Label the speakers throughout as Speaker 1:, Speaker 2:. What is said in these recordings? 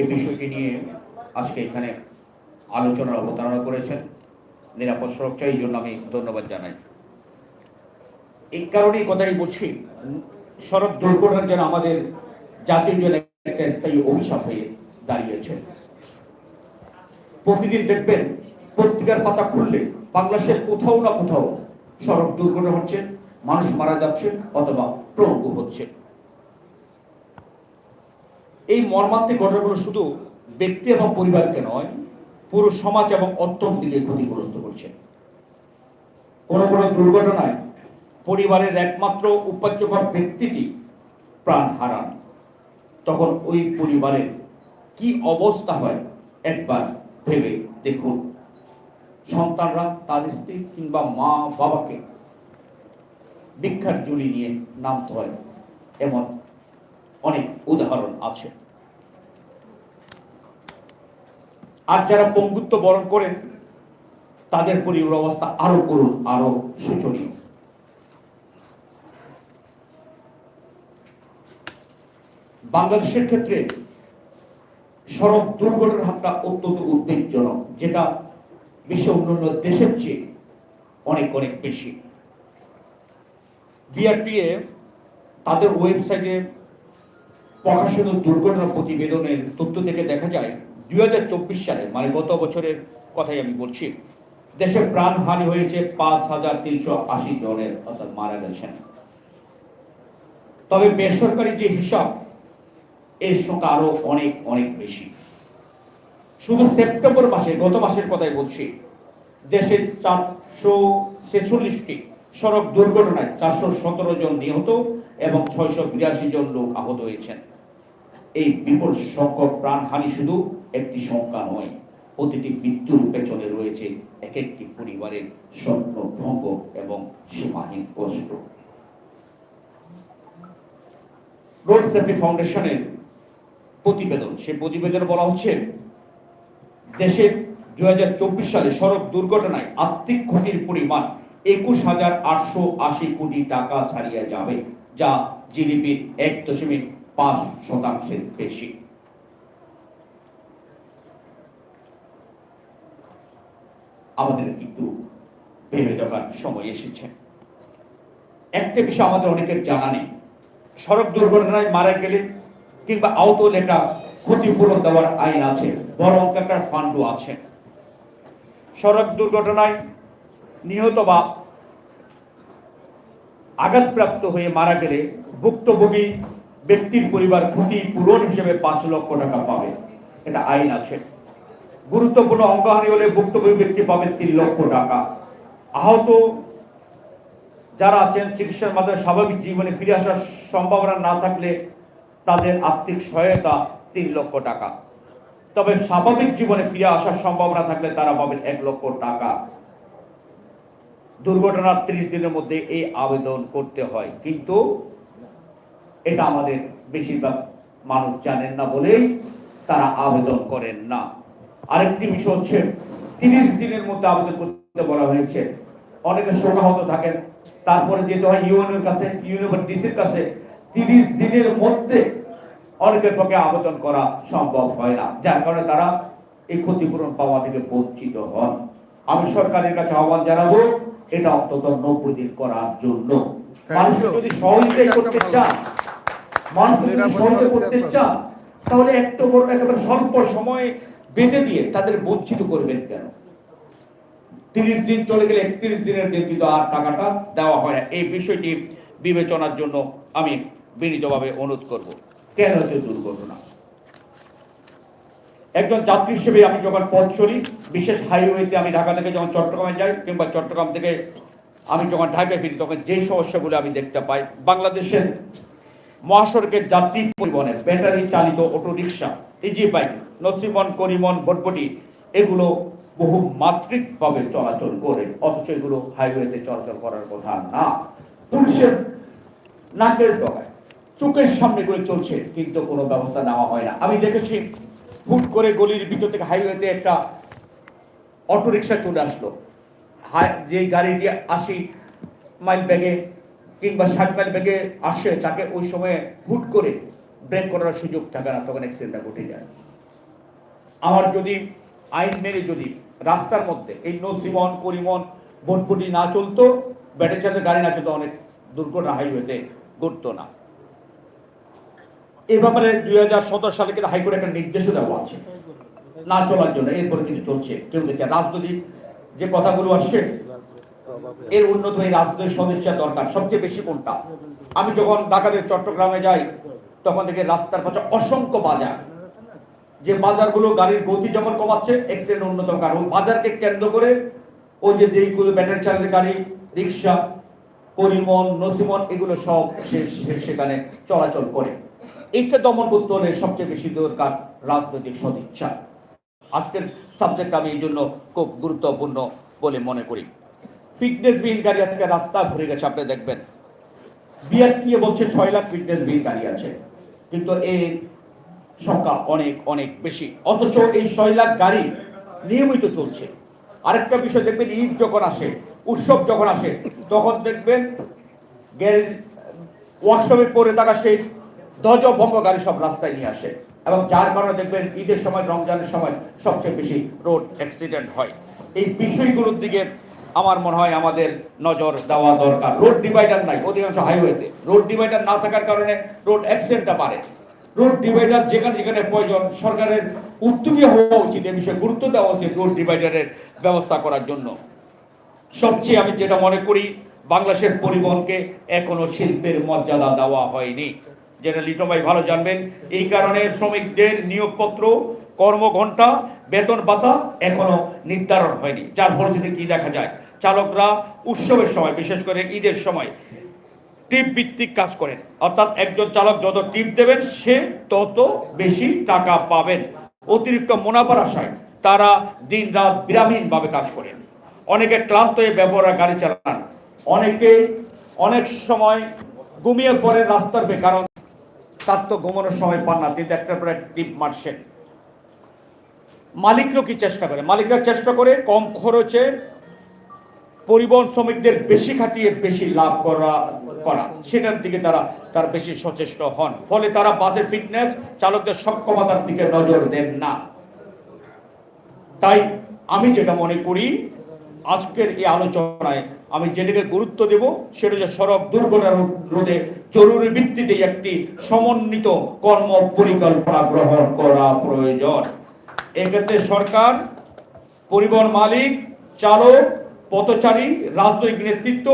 Speaker 1: এই বিষয়টি নিয়ে আজকে এখানে আলোচনার অবতারণা করেছেন নিরাপদ সুরক্ষা, এই জন্য আমি ধন্যবাদ জানাই। এই কারণেই কথাই বলছি, সড়ক দুর্ঘটনার যেন আমাদের জাতির জন্য একটা স্থায়ী অভিশাপ হয়ে দাঁড়িয়েছে। প্রতিদিন দেখবেন, পত্রিকার পাতা খুললে বাংলাদেশের কোথাও না কোথাও সড়ক দুর্ঘটনা হচ্ছে, মানুষ মারা যাচ্ছে অথবা প্রঙ্গু হচ্ছে। এই মর্মান্তিক ঘটনাগুলো শুধু ব্যক্তি এবং পরিবারকে নয়, পুরো সমাজ এবং অর্থনীতিকে ক্ষতিগ্রস্ত করছে। কোনো কোনো দুর্ঘটনায় পরিবারের একমাত্র উপার্যকর ব্যক্তিটি প্রাণ হারান। তখন ওই পরিবারের কি অবস্থা হয় একবার ভেবে দেখুন। সন্তানরা তার স্ত্রী কিংবা মা বাবাকে ভিক্ষার জুড়ি নিয়ে নামতে হয়। এমন অনেক উদাহরণ আছে। আর যারা পঙ্গুত্ব বরণ করেন, তাদের পরিবার অবস্থা আরও করুন, আরও শোচনীয় বাংলাদেশের ক্ষেত্রে সড়ক দুর্ঘটনার হারটা অত্যন্ত উদ্বেগজনক, যেটা বিশ্ব অন্যান্য দেশের চেয়ে অনেক অনেক বেশি। বিআরটিএ তাদের ওয়েবসাইটে প্রকাশিত দুর্ঘটনা প্রতিবেদনের তথ্য থেকে দেখা যায় দুই হাজার চব্বিশ সালে মানে গত বছরের কথাই আমি বলছি দেশে প্রাণহানি হয়েছে পাঁচ হাজার তিনশো আশি জনের, অর্থাৎ মারা গেছেন। তবে বেসরকারি যে হিসাব, এর সংখ্যা আরও অনেক অনেক বেশি। শুধু সেপ্টেম্বর মাসে, গত মাসের কথাই বলছি, দেশের চারশো ছেচল্লিশটি সড়ক দুর্ঘটনায় চারশো সতেরো জন নিহত এবং ছয়শো বিরাশি জন লোক আহত হয়েছেন। এই বিপুল সংখ্যক প্রাণহানি শুধু একটি সংখ্যা নয়, প্রতিটি মৃত্যুর পেছনে রয়েছে এক একটি পরিবারের স্বপ্ন, ভঙ্গ এবং সীমাহীন কষ্ট। রোড সেফটি ফাউন্ডেশনের প্রতিবেদন, সেই প্রতিবেদনে বলা হচ্ছে, দেশে দুই হাজার চব্বিশ সালে সড়ক দুর্ঘটনায় আর্থিক ক্ষতির পরিমাণ একুশ হাজার আটশো আশি কোটি টাকা ছাড়িয়ে যাবে, যা জিডিপির এক দশমিক পাঁচ শতাংশের বেশি। আমাদের কিন্তু ভেবে দেখার সময় এসেছে। একটা বিষয় আমাদের অনেকের জানা নেই। সড়ক দুর্ঘটনায় মারা গেলে কিংবা আহত একটা ক্ষতিপূরণ দেওয়ার আইন আছে বড় অঙ্ক একটা ফান্ডও আছে। সড়ক দুর্ঘটনায় নিহত বা আঘাতপ্রাপ্ত হয়ে মারা গেলে ভুক্তভোগী ব্যক্তির পরিবার ক্ষতিপূরণ হিসেবে পাঁচ লক্ষ টাকা পাবে। এটা আইন আছে। গুরুত্বপূর্ণ অঙ্গহানি হলে ভুক্তভোগী ব্যক্তি পাবে তিন লক্ষ টাকা। আহত যারা আছেন, চিকিৎসার মাধ্যমে স্বাভাবিক জীবনে ফিরে আসার সম্ভাবনা না থাকলে তাদের আর্থিক সহায়তা তিন লক্ষ টাকা। তবে স্বাভাবিক জীবনে ফিরে আসার সম্ভাবনা থাকলে তারা পাবেন এক লক্ষ টাকা। দুর্ঘটনার ত্রিশ দিনের মধ্যে এই আবেদন করতে হয়। কিন্তু এটা আমাদের বেশিরভাগ মানুষ জানেন না বলেই তারা আবেদন করেন না। আরেকটি বিষয় হচ্ছে তিরিশ দিনের মধ্যে আবেদন করতে বলা হয়েছে। অনেকে শোকাহত থাকেন। তারপরে যেতে হয় ইউএনের কাছে ডিসির কাছে। তিরিশ দিনের মধ্যে অনেকের পক্ষে আবেদন করা সম্ভব হয় না যার কারণে তারা এই ক্ষতিপূরণ পাওয়া থেকে বঞ্চিত হন। আমি সরকারের কাছে আহ্বান জানাব এটা অন্তত নব্বই দিন করার জন্য। মানুষকে যদি সহজে করতে চান মানুষকে যদি সহজে করতে চান তাহলে একটা বড় একেবারে স্বল্প সময়ে বেঁধে দিয়ে তাদের বঞ্চিত করবেন কেন? তিরিশ দিন চলে গেলে একত্রিশ দিনের দিন কিন্তু আর টাকাটা দেওয়া হয় না। এই বিষয়টি বিবেচনার জন্য আমি বিনীতভাবে অনুরোধ করব। কেন হচ্ছে দুর্ঘটনা একজন যাত্রী হিসেবে আমি যখন পথ চলি, বিশেষ হাইওয়েতে আমি ঢাকা থেকে যখন চট্টগ্রামে যাই কিংবা চট্টগ্রাম থেকে আমি যখন ঢাকায় ফিরি, তখন যে সমস্যাগুলো আমি দেখতে পাই, বাংলাদেশের মহাসড়কের যাত্রী পরিবহনের ব্যাটারি চালিত অটো রিক্সা ইজি বাইক, নসিমন, করিমন ভটভটি এগুলো বহু মাত্রিকভাবে চলাচল করে, অথচ এগুলো হাইওয়েতে চলাচল করার কথা না। পুলিশের নাকের ডগায়, চোখের সামনে করে চলছে, কিন্তু কোনো ব্যবস্থা নেওয়া হয় না। আমি দেখেছি, হুট করে গলির ভিতর থেকে হাইওয়েতে একটা অটো রিক্সা চলে আসলো। যে গাড়িটি আশি মাইল ব্যাগে কিংবা ষাট মাইল ব্যাগে আসে, তাকে ওই সময়ে হুট করে ব্রেক করার সুযোগ থাকে না, তখন অ্যাক্সিডেন্টটা ঘটে যায়। আমার যদি, আইন মেনে যদি রাস্তার মধ্যে এই নসিমন পরিমন ভটভটি না চলতো ব্যাটে চালে গাড়ি না চলতো, অনেক দুর্ঘটনা হাইওয়েতে ঘটতো না। এ ব্যাপারে দুই হাজার সতেরো সালে কিন্তু হাইকোর্টে একটা নির্দেশও দেওয়া আছে, না চলার জন্য, এরপরে কিন্তু চলছে। কেউ দেখছে রাজনৈতিক যে কথাগুলো আসছে এর উন্নত এই রাজনৈতিক সদিচ্ছা দরকার। সবচেয়ে বেশি কোনটা? আমি যখন ঢাকাতে চট্টগ্রামে যাই, তখন থেকে রাস্তার পাশে অসংখ্য বাজার। যে বাজারগুলো গাড়ির গতি যেমন কমাচ্ছে এক্সিডেন্ট অন্যতম কারণ। বাজারকে কেন্দ্র করে ওই যে যেইগুলো ব্যাটারি চালিত গাড়ি, রিক্সা পরিমন নসিমন এগুলো সব সেখানে চলাচল করে। এইটা দমন করতে হলে সবচেয়ে বেশি দরকার রাজনৈতিক সদিচ্ছা। আজকের সাবজেক্ট আমি এই জন্য খুব গুরুত্বপূর্ণ বলে মনে করি। ফিটনেসবিহীন গাড়ি আজকে রাস্তা ভরে গেছে, আপনি দেখবেন। বিআরটিএ বলছে ছয় লাখ ফিটনেস ফিটনেসবিহীন গাড়ি আছে, কিন্তু এর সংখ্যা অনেক অনেক বেশি। অথচ এই ছয় লাখ গাড়ি নিয়মিত চলছে। আরেকটা বিষয় দেখবেন, ঈদ যখন আসে, উৎসব যখন আসে, তখন দেখবেন গ্যারেজ ওয়ার্কশপে পরে থাকা সেই ধ্বজ ভঙ্গ গাড়ি সব রাস্তায় নিয়ে আসে। এবং যার কারণে দেখবেন, ঈদের সময়, রমজানের সময় সবচেয়ে বেশি রোড অ্যাক্সিডেন্ট হয়। এই বিষয়গুলোর দিকে আমার মনে হয় আমাদের নজর দেওয়া দরকার। রোড ডিভাইডার নাই, অধিকাংশ হাইওয়েতে রোড ডিভাইডার না থাকার কারণে রোড অ্যাক্সিডেন্টটা বাড়ে। রোড ডিভাইডার যেখানে যেখানে প্রয়োজন, সরকারের উদ্যোগী হওয়া উচিত এ বিষয়ে গুরুত্ব দেওয়া উচিত রোড ডিভাইডারের ব্যবস্থা করার জন্য। সবচেয়ে আমি যেটা মনে করি, বাংলাদেশের পরিবহনকে এখনও শিল্পের মর্যাদা দেওয়া হয়নি। যেটা লিটন ভাই ভালো জানবেন, এই কারণে শ্রমিকদের নিয়োগপত্র কর্মঘণ্টা, বেতন পাতা এখনও নির্ধারণ হয়নি। যার ফলশ্রুতিতে কি দেখা যায়? চালকরা উৎসবের সময়, বিশেষ করে ঈদের সময়, টিপ ভিত্তিক কাজ করেন। অর্থাৎ একজন চালক যত টিপ দেবেন, সে তত বেশি টাকা পাবেন। অতিরিক্ত মুনাফার আশায় তারা দিন রাত বিরামহীনভাবে কাজ করেন। অনেকে ক্লান্ত হয়ে ব্যবহার গাড়ি চালান। অনেকে অনেক সময় ঘুমিয়ে পড়ে রাস্তার কারণ তার তো ঘুমানোর সময় পান না তিনি একটার পর টিপ মারছেন। মালিকরাও কি চেষ্টা করে? মালিকরা চেষ্টা করে কম খরচে পরিবহন শ্রমিকদের বেশি খাটিয়ে বেশি লাভ করা করা। সেটার দিকে তারা, তার বেশি সচেষ্ট হন। ফলে তারা বাসের ফিটনেস চালকদের সক্ষমতার দিকে নজর দেন না। তাই আমি যেটা মনে করি, আজকের এই আলোচনায় আমি যেটাকে গুরুত্ব দেব, সেটা যে সড়ক দুর্ঘটনা রোধে জরুরি ভিত্তিতে একটি সমন্বিত কর্ম পরিকল্পনা গ্রহণ করা প্রয়োজন। এক্ষেত্রে সরকার, পরিবহন মালিক, চালক, পথচারী, রাজনৈতিক নেতৃত্ব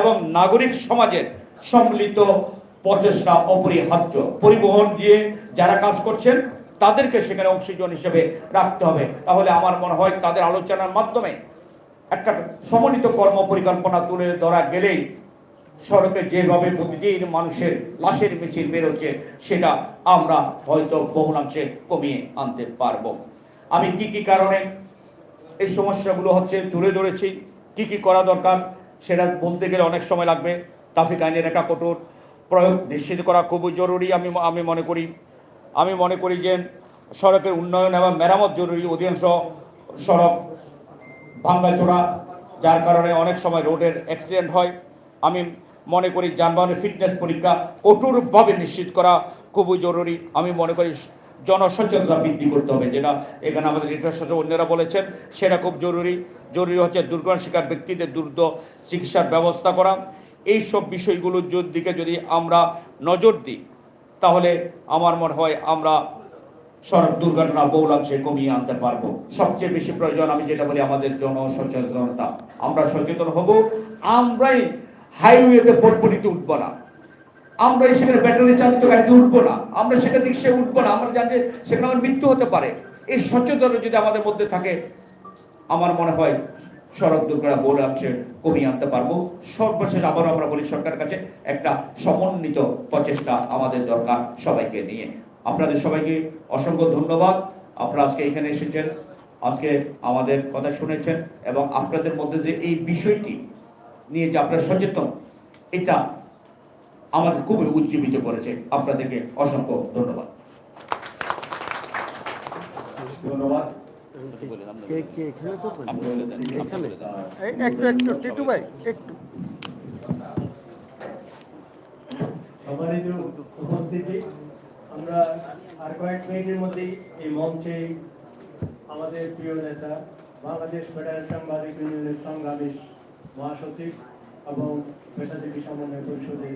Speaker 1: এবং নাগরিক সমাজের সম্মিলিত প্রচেষ্টা অপরিহার্য। পরিবহন দিয়ে যারা কাজ করছেন, তাদেরকে সেখানে অংশীজন হিসেবে রাখতে হবে। তাহলে আমার মনে হয় তাদের আলোচনার মাধ্যমে একটা সমন্বিত কর্ম পরিকল্পনা তুলে ধরা গেলেই সড়কে যেভাবে প্রতিদিন মানুষের লাশের মিছিল বেরোচ্ছে, সেটা আমরা হয়তো বহুলাংশে কমিয়ে আনতে পারব। আমি কি কি কারণে এই সমস্যাগুলো হচ্ছে তুলে ধরেছি? কি কি করা দরকার? সেটা বলতে গেলে অনেক সময় লাগবে। ট্রাফিক আইনের একটা কঠোর প্রয়োগ নিশ্চিত করা খুবই জরুরি আমি আমি মনে করি। আমি মনে করি যে সড়কের উন্নয়ন এবং মেরামত জরুরি। অধিকাংশ সড়ক ভাঙ্গাচোরা যার কারণে অনেক সময় রোডের অ্যাক্সিডেন্ট হয়। আমি মনে করি যানবাহনের ফিটনেস পরীক্ষা কঠোরভাবে নিশ্চিত করা খুবই জরুরি। আমি মনে করি জনসচেতনতা বৃদ্ধি করতে হবে, যেটা এখানে আমাদের সচিব অন্যরা বলেছেন, সেটা খুব জরুরি। জরুরি হচ্ছে দুর্ঘটনা শিকার ব্যক্তিদের দ্রুত চিকিৎসার ব্যবস্থা করা। এই সব বিষয়গুলোর দিকে যদি আমরা নজর দিই, তাহলে আমার মনে হয় আমরা সড়ক দুর্ঘটনা বহুলাংশে কমিয়ে আনতে পারব। সবচেয়ে বেশি প্রয়োজন আমি যেটা বলি আমাদের জনসচেতনতা। আমরা সচেতন হব, আমরাই হাইওয়েতে পটপটিতে উঠবো না। আমরা সেখানে ব্যাটারি চালিত গাড়িতে উঠবো না, আমরা সেখানে রিক্সায় উঠবো না, আমরা জানি সেখানে আমার মৃত্যু হতে পারে। এই সচেতনতা যদি আমাদের মধ্যে থাকে, আমার মনে হয় সড়ক দুর্ঘটনা বলে আছে, কমিয়ে আনতে পারব। সর্বশেষ আবারও আমরা বলি সরকারের কাছে একটা সমন্বিত প্রচেষ্টা আমাদের দরকার সবাইকে নিয়ে। আপনাদের সবাইকে অসংখ্য ধন্যবাদ। আপনারা আজকে এখানে এসেছেন, আজকে আমাদের কথা শুনেছেন, এবং আপনাদের মধ্যে যে এই বিষয়টি নিয়ে যে আপনারা সচেতন, এটা আমাকে খুবই উজ্জীবিত করেছে। আপনাদেরকে অসংখ্য ধন্যবাদ। ধন্যবাদ।
Speaker 2: কে কে এখানে করবেন
Speaker 1: আপনি বলে দেন, আপনি
Speaker 2: এখানে
Speaker 1: বলে দেন।
Speaker 2: এই একটু একটু টিটু ভাই একটু।
Speaker 3: সম্মানিত উপস্থিতি আমরা আর কয়েক মিনিটের মধ্যেই এই মঞ্চে আমাদের প্রিয় নেতা বাংলাদেশ ফেডারেল সাংবাদিক ইউনিয়নের সংগ্রামী মহাসচিব এবং পেশাজীবী সমন্বয় পরিষদের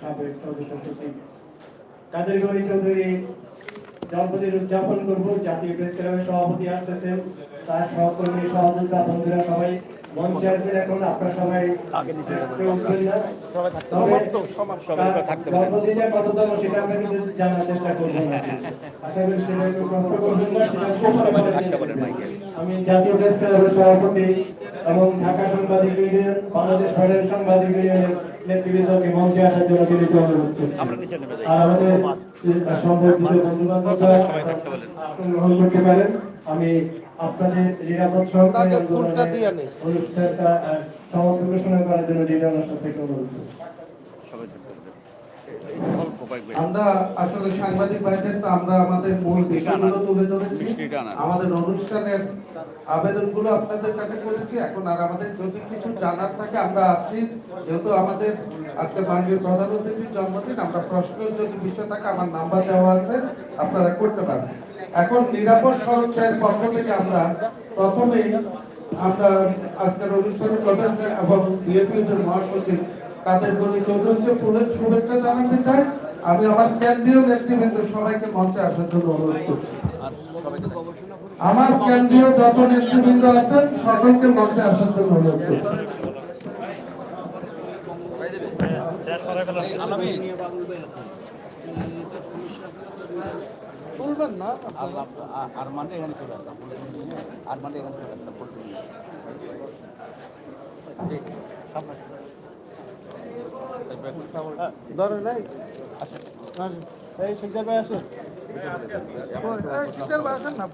Speaker 3: সাবেক সদস্য সচিব। কাদের চৌধুরী জন্মদিন উদযাপন করব। জাতীয় প্রেস ক্লাবের সভাপতি আসতেছেন। তার সহকর্মী সহযোগিতা বন্ধুরা সবাই মঞ্চে আসবেন এখন। আপনারা সবাই কেউ উঠবেন না। তবে কততম সেটা আমরা কিন্তু জানার চেষ্টা করব। আশা করি সেটা করবেন না। আমি জাতীয় প্রেস ক্লাবের সভাপতি এবং ঢাকা সাংবাদিক ইউনিয়ন বাংলাদেশ ফেডারেল সাংবাদিক ইউনিয়নের নেতৃবৃন্দকে মঞ্চে আসার জন্য বিনীত অনুরোধ করছি। আর আমাদের সম্পর্কিত বন্ধু আসন গ্রহণ করতে পারেন। আমি আপনাদের নিরাপদ সহকারে। অনুষ্ঠানটা সমাপ্ত ঘোষণা করার জন্য থেকে অনুরোধ করছি।
Speaker 4: আমরা আসলে সাংবাদিক ভাইদের তো আমরা আমাদের মূল বিষয়গুলো তুলে ধরেছি। আমাদের অনুষ্ঠানের আবেদনগুলো আপনাদের কাছে করেছি। এখন আর আমাদের যদি কিছু জানার থাকে আমরা আছি। যেহেতু আমাদের আজকে মাননীয় প্রধান অতিথির জন্মদিন আমরা প্রশ্ন যদি বিষয় থাকে আমার নাম্বার দেওয়া আছে আপনারা করতে পারেন এখন নিরাপদ সড়কের পক্ষ থেকে আমরা প্রথমেই আমরা আজকের অনুষ্ঠানের প্রধান এবং মহাসচিব কাদের গলি চৌধুরীকে শুভেচ্ছা জানাতে চাই। আমি আমার কেন্দ্রীয় নেতৃবৃন্দ সবাইকে মঞ্চে আসার জন্য অনুরোধ করছি। আমার কেন্দ্রীয় যত নেতৃবৃন্দ আছেন সকলকে মঞ্চে আসার জন্য অনুরোধ করছি।
Speaker 2: তুলবেন না।
Speaker 5: আরমান্ডে এখানে চলে আসতাম আরমান্ডে এখানে চলে আসতাম
Speaker 2: ধরে নাই এই শিকদার ভাই আসেন শিকদার ভাই আসেন না